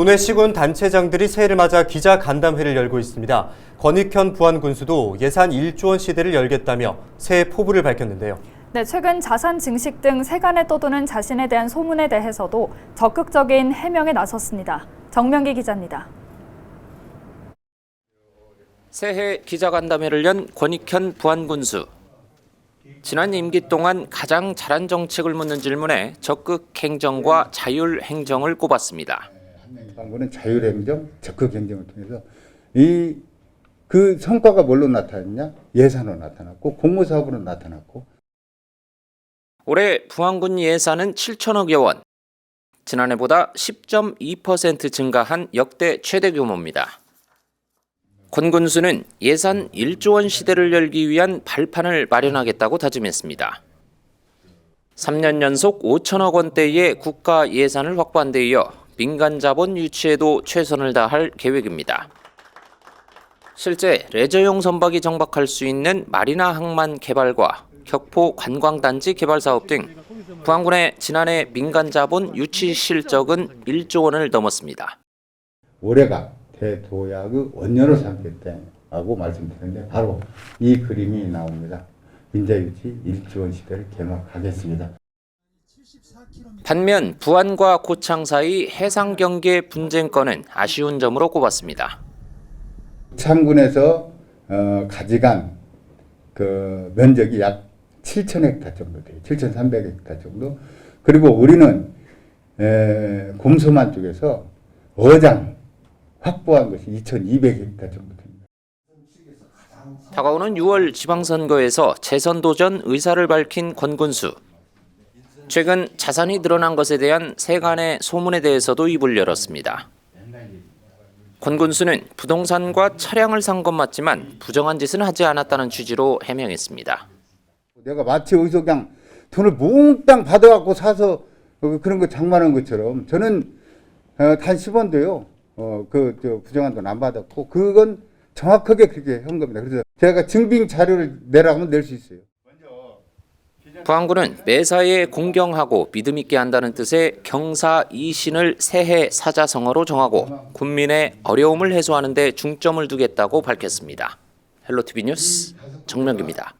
도내 시군 단체장들이 새해를 맞아 기자 간담회를 열고 있습니다. 권익현 부안군수도 예산 1조 원 시대를 열겠다며 새해 포부를 밝혔는데요. 네, 최근 자산 증식 등 세간에 떠도는 자신에 대한 소문에 대해서도 적극적인 해명에 나섰습니다. 정명기 기자입니다. 새해 기자간담회를 연 권익현 부안군수. 지난 임기 동안 가장 잘한 정책을 묻는 질문에 적극 행정과 자율 행정을 꼽았습니다. 한국은 자율행정, 적극 행정을 통해서 이 그 성과가 뭘로 나타났냐? 예산으로 나타났고 공무사업으로 나타났고 올해 부안군 예산은 7천억여 원. 지난해보다 10.2% 증가한 역대 최대 규모입니다. 권 군수는 예산 1조 원 시대를 열기 위한 발판을 마련하겠다고 다짐했습니다. 3년 연속 5천억 원대의 국가 예산을 확보한 데 이어 민간 자본 유치에도 최선을 다할 계획입니다. 실제 레저용 선박이 정박할 수 있는 마리나 항만 개발과 격포 관광단지 개발 사업 등 부안군의 지난해 민간 자본 유치 실적은 1조 원을 넘었습니다. 올해가 대도약의 원년을 삼겠다고 말씀드렸는데 바로 이 그림이 나옵니다. 민자 유치 1조 원 시대를 개막하겠습니다. 반면 부안과 고창 사이 해상 경계 분쟁권은 아쉬운 점으로 꼽았습니다. 창군에서 어, 가지간 그 면적이 약 7천 헥타 정도 돼요. 7,300 헥타 정도. 그리고 우리는 에, 곰소만 쪽에서 어장 확보한 것이 2,200 헥타 정도 됩니다. 다가오는 6월 지방선거에서 재선 도전 의사를 밝힌 권군수. 최근 자산이 늘어난 것에 대한 세간의 소문에 대해서도 입을 열었습니다. 권 군수는 부동산과 차량을 산 건 맞지만 부정한 짓은 하지 않았다는 취지로 해명했습니다. 내가 마치 어디서 그냥 돈을 몽땅 받아갖고 사서 어, 그런 거 장만한 것처럼 저는 어, 단 10원도요. 어, 그, 저, 부정한 돈 안 받았고, 그건 정확하게 그렇게 한 겁니다. 그래서 제가 증빙 자료를 내라고 하면 낼 수 있어요. 부안군은 매사에 공경하고 믿음 있게 한다는 뜻의 경사 이신을 새해 사자성어로 정하고 군민의 어려움을 해소하는 데 중점을 두겠다고 밝혔습니다. 헬로티비 뉴스 정명기입니다.